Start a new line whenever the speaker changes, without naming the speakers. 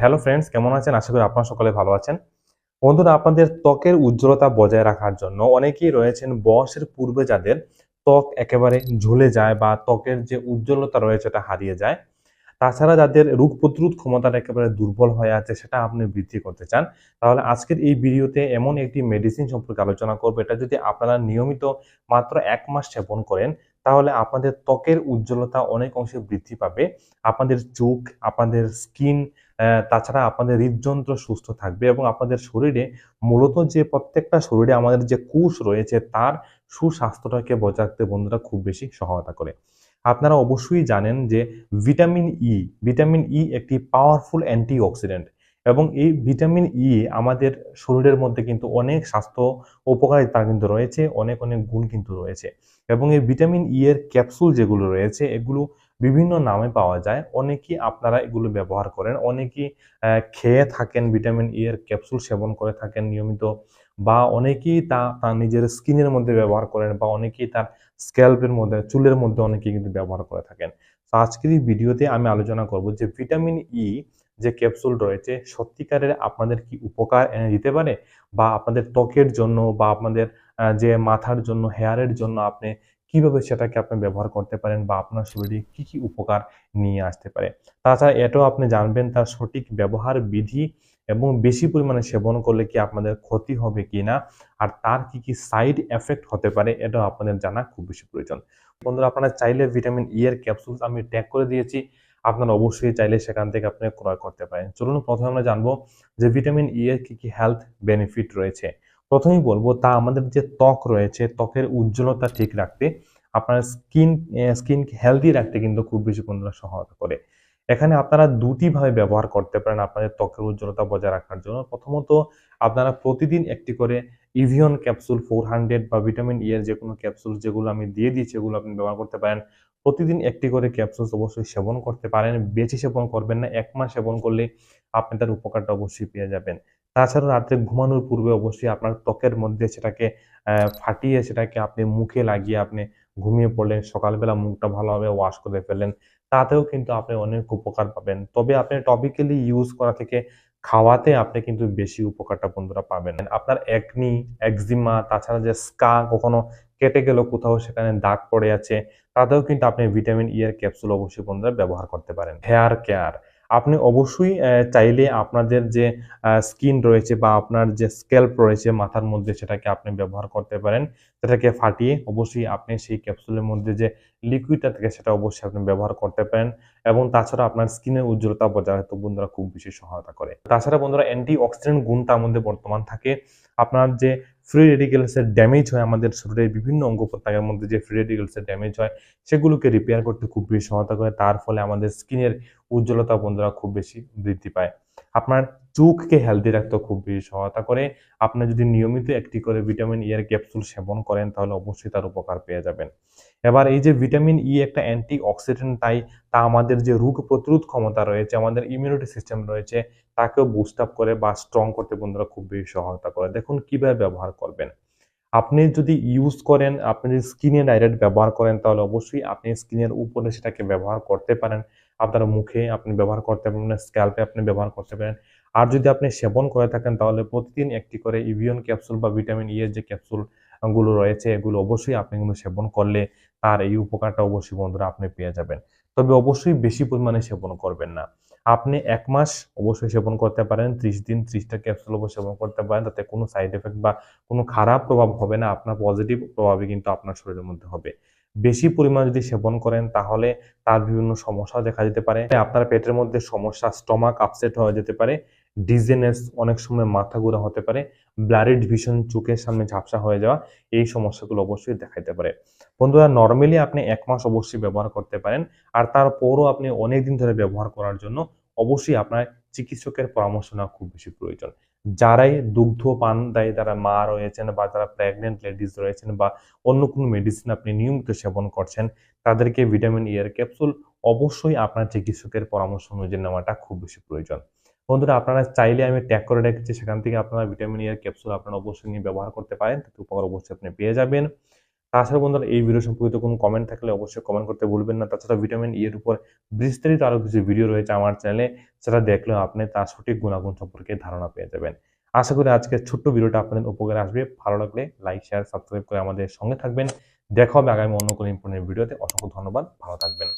Hello friends কেমন আছেন? আশা করি আপনারা সকলে ভালো আছেন। বন্ধুরা, আপনাদের ত্বকের উজ্জ্বলতা বজায় রাখার জন্য অনেকেই রয়েছেন বয়সের পূর্বে যাদের ত্বক একেবারে ঝুলে যায় বা ত্বকের যে উজ্জ্বলতা রয়েছে সেটা হারিয়ে যায়। তাছাড়া যাদের রোগ প্রতিরোধ ক্ষমতাটা একেবারে দুর্বল হয়ে আছে সেটা আপনি বৃদ্ধি করতে চান। তাহলে আজকের এই ভিডিওতে এমন একটি মেডিসিন সম্পর্কে আলোচনা করব। এটা যদি আপনারা নিয়মিত মাত্র এক মাস সেবন করেন, তাহলে আপনাদের ত্বকের উজ্জ্বলতা অনেক অংশে বৃদ্ধি পাবে। আপনাদের চোখ, আপনাদের স্কিন তাছাড়া আপনাদের হৃদযন্ত্র সুস্থ থাকবে এবং আপনাদের শরীরে মূলত যে প্রত্যেকটা শরীরে আমাদের যে কোষ রয়েছে, তার সুস্বাস্থ্যটাকে বজায় রাখতে বন্ধুরা খুব বেশি সহায়তা করে। আপনারা অবশ্যই জানেন যে ভিটামিন ই ভিটামিন ই একটি পাওয়ারফুল অ্যান্টিঅক্সিডেন্ট এবং এই ভিটামিন ই আমাদের শরীরের মধ্যে কিন্তু অনেক স্বাস্থ্য উপকারিতা কিন্তু রয়েছে, অনেক অনেক গুণ কিন্তু রয়েছে। এবং এই ভিটামিন ই এর ক্যাপসুল যেগুলো রয়েছে, এগুলো বিভিন্ন নামে পাওয়া যায়। অনেকেই আপনারা এগুলো ব্যবহার করেন। অনেকেই খেয়ে থাকেন, ভিটামিন ই এর ক্যাপসুল সেবন করে থাকেন নিয়মিত বা অনেকেই তা তার নিজের স্কিনের মধ্যে ব্যবহার করেন বা অনেকেই তার স্ক্যাল্পের মধ্যে, চুলের মধ্যে অনেকেই কিন্তু ব্যবহার করে থাকেন। তো আজকের এই ভিডিওতে আমি আলোচনা করব যে ভিটামিন ই যে ক্যাপসুল রয়েছে, সত্যিকারের আপনাদের কি উপকার এনে দিতে পারে? বা আপনাদের ত্বকের জন্য বা আপনাদের যে মাথার জন্য, হেয়ারের জন্য আপনি কীভাবে সেটাকে আপনি ব্যবহার করতে পারেন বা আপনার শরীরে কি কি উপকার নিয়ে আসতে পারে? তাছাড়া এটাও আপনি জানবেন তার সঠিক ব্যবহার বিধি এবং বেশি পরিমাণে সেবন করলে কি আপনাদের ক্ষতি হবে কি না? আর তার কি কি সাইড এফেক্ট হতে পারে এটাও আপনাদের জানা খুব বেশি প্রয়োজন। বন্ধুরা, আপনারা চাইলে ভিটামিন ই এর ক্যাপসুল আমি ট্যাগ করে দিয়েছি। আপনারা অবশ্যই চাইলে সেখান থেকে আপনি ক্রয় করতে পারেন। চলুন প্রথমে আমরা জানব যে ভিটামিন ই এর কি কি হেলথ বেনিফিট রয়েছে। প্রথমেই বলব, তা আমাদের যে ত্বক রয়েছে, ত্বকের উজ্জ্বলতা ঠিক রাখতে আপনার স্কিন স্কিনকে হেলদি রাখতে কিন্তু খুব বেশি বন্ধুরা সহায়তা করে। এখানে আপনারা দুটি ভাবে ব্যবহার করতে পারেন আপনাদের ত্বকের উজ্জ্বলতা বজায় রাখার জন্য। প্রথমত, আপনারা প্রতিদিন একটি করে ইভিয়ন ক্যাপসুল ফোর হান্ড্রেড বা ভিটামিন ই এর যে কোনো ক্যাপসুল যেগুলো আমি দিয়ে দিয়েছি, এগুলো আপনি ব্যবহার করতে পারেন। প্রতিদিন একটি করে ক্যাপসুল অবশ্যই সেবন করতে পারেন। বেশি সেবন করবেন না, এক মাস সেবন করলে আপনি তার উপকারটা অবশ্যই পেয়ে যাবেন। তাছাড়া রাত্রে ঘুমানোর পূর্বে অবশ্যই আপনার ত্বকের মধ্যে সেটাকে ফাটিয়ে সেটাকে আপনি মুখে লাগিয়ে আপনি ঘুমিয়ে পড়লেন, সকালবেলা মুখটা ভালোভাবে ওয়াশ করে ফেললেন, তাতেও কিন্তু আপনি অনেক উপকার পাবেন। তবে আপনি টপিক্যালি ইউজ করা থেকে খাওয়াতে আপনি কিন্তু বেশি উপকারটা বন্ধুরা পাবেন। আপনার একনি একজিমা তাছাড়া যে স্কা কখনো কেটে গেল কোথাও সেখানে দাগ পড়ে আছে, তাতেও কিন্তু আপনি ভিটামিন ই এর ক্যাপসুল অবশ্যই বন্ধুরা ব্যবহার করতে পারেন। হেয়ার কেয়ার আপনি অবশ্যই চাইলে আপনাদের যে স্কিন রয়েছে বা আপনার যে স্ক্যাল্প রয়েছে মাথার মধ্যে সেটাকে আপনি ব্যবহার করতে পারেন। সেটাকে ফাটিয়ে অবশ্যই আপনি সেই ক্যাপসুলের মধ্যে যে লিকুইডটা থাকে সেটা অবশ্যই আপনি ব্যবহার করতে পারেন এবং তাছাড়া আপনার স্কিনের উজ্জ্বলতা বজায় রাখতে বন্ধুরা খুব বেশি সহায়তা করে। তাছাড়া বন্ধুরা অ্যান্টি অক্সিডেন্ট গুণ তার মধ্যে বর্তমান থাকে। আপনার যে ফ্রি রেডিকেলসের ড্যামেজ হয় আমাদের শরীরের বিভিন্ন অঙ্গ প্রত্যঙ্গের মধ্যে যে ফ্রি রেডিকেলসের ড্যামেজ হয় সেগুলোকে রিপেয়ার করতে খুব বেশি সহায়তা করে। তার ফলে আমাদের স্কিনের উজ্জ্বলতা বন্ধুরা খুব বেশি বৃদ্ধি পায়। আপনার চোখকে হেলদি রাখতে খুব বেশি সহায়তা করে। আপনি যদি নিয়মিত একটি করে ভিটামিন ই এর ক্যাপসুল সেবন করেন, তাহলে অবশ্যই তার উপকার পেয়ে যাবেন। এবার এই যে ভিটামিন ই একটা অ্যান্টি অক্সিডেন্ট তাই তা আমাদের যে রোগ প্রতিরোধ ক্ষমতা রয়েছে, আমাদের ইমিউনিটি সিস্টেম রয়েছে, তাকেও বুস্ট আপ করে বা স্ট্রং করতে বন্ধুরা খুব বেশি সহায়তা করে। দেখুন কীভাবে ব্যবহার করবেন। আপনি যদি ইউজ করেন, আপনি যদি স্কিনে ডাইরেক্ট ব্যবহার করেন, তাহলে অবশ্যই আপনি স্কিনের উপরে সেটাকে ব্যবহার করতে পারেন। আপনার মুখে আপনি ব্যবহার করতে পারেন স্ক্যাল্পে আপনি ব্যবহার করতে পারেন। আর যদি আপনি সেবন করে থাকেন, তাহলে প্রতিদিন একটি করে ইভিয়ন ক্যাপসুল বা ভিটামিন ই এর যে ক্যাপসুলগুলো রয়েছে, এগুলো অবশ্যই আপনি কিন্তু সেবন করলে তার এই উপকারটা অবশ্যই বন্ধুরা আপনি পেয়ে যাবেন। তবে অবশ্যই বেশি পরিমাণে সেবন করবেন না। আপনি এক মাস অবশ্যই সেবন করতে পারেন, ত্রিশ দিন ত্রিশটা ক্যাপসুল অবশ্যই সেবন করতে পারেন, তাতে কোনো সাইড এফেক্ট বা কোনো খারাপ প্রভাব হবে না, আপনার পজিটিভ প্রভাবই কিন্তু আপনার শরীরের মধ্যে হবে। বেশি পরিমাণ যদি সেবন করেন, তাহলে তার বিভিন্ন সমস্যা দেখা যেতে পারে। আপনার পেটের মধ্যে সমস্যা, স্টমাক আপসেট হয়ে যেতে পারে ডিজেনেস অনেক সময় মাথা ঘোরা হতে পারে ব্লারিড ভিশন চোখের সামনে ঝাপসা হয়ে যাওয়া, এই সমস্যাগুলো অবশ্যই দেখাইতে পারে। বন্ধুরা, নর্মালি আপনি এক মাস অবশ্যই ব্যবহার করতে পারেন, আর তারপরও আপনি অনেক দিন ধরে ব্যবহার করার জন্য অবশ্যই আপনার চিকিৎসকের পরামর্শ নেওয়া খুব বেশি প্রয়োজন। যারাই দুগ্ধ পান দেয় তারা মা রয়েছেন বা যারা প্রেগনেন্ট লেডিস রয়েছেন বা অন্য কোনো মেডিসিন আপনি নিয়মিত সেবন করছেন, তাদেরকে ভিটামিন ই এর ক্যাপসুল অবশ্যই আপনার চিকিৎসকের পরামর্শ অনুযায়ী নেওয়াটা খুব বেশি প্রয়োজন। বন্ধুরা, আপনারা চাইলে আমি ট্যাগ করে রেখেছি, সেখান থেকে আপনারা ভিটামিন ই এর ক্যাপসুল আপনারা অবশ্যই নিয়ে ব্যবহার করতে পারেন, তাতে উপকার অবশ্যই আপনি পেয়ে যাবেন। তাছাড়া বন্ধুরা, এই ভিডিও সম্পর্কিত কোনো কমেন্ট থাকলে অবশ্যই কমেন্ট করতে ভুলবেন না। তাছাড়া ভিটামিন ই এর উপর বিস্তারিত আরও কিছু ভিডিও রয়েছে আমার চ্যানেলে সেটা দেখলেও আপনি তার সঠিক গুণাগুণ সম্পর্কে ধারণা পেয়ে যাবেন। আশা করি আজকের ছোট্ট ভিডিওটা আপনাদের উপকারে আসবে। ভালো লাগলে লাইক শেয়ার সাবস্ক্রাইব করে আমাদের সঙ্গে থাকবেন। দেখা হবে আগামী অন্য কোনো ইম্পর্টেন্ট ভিডিওতে অসংখ্য ধন্যবাদ। ভালো থাকবেন।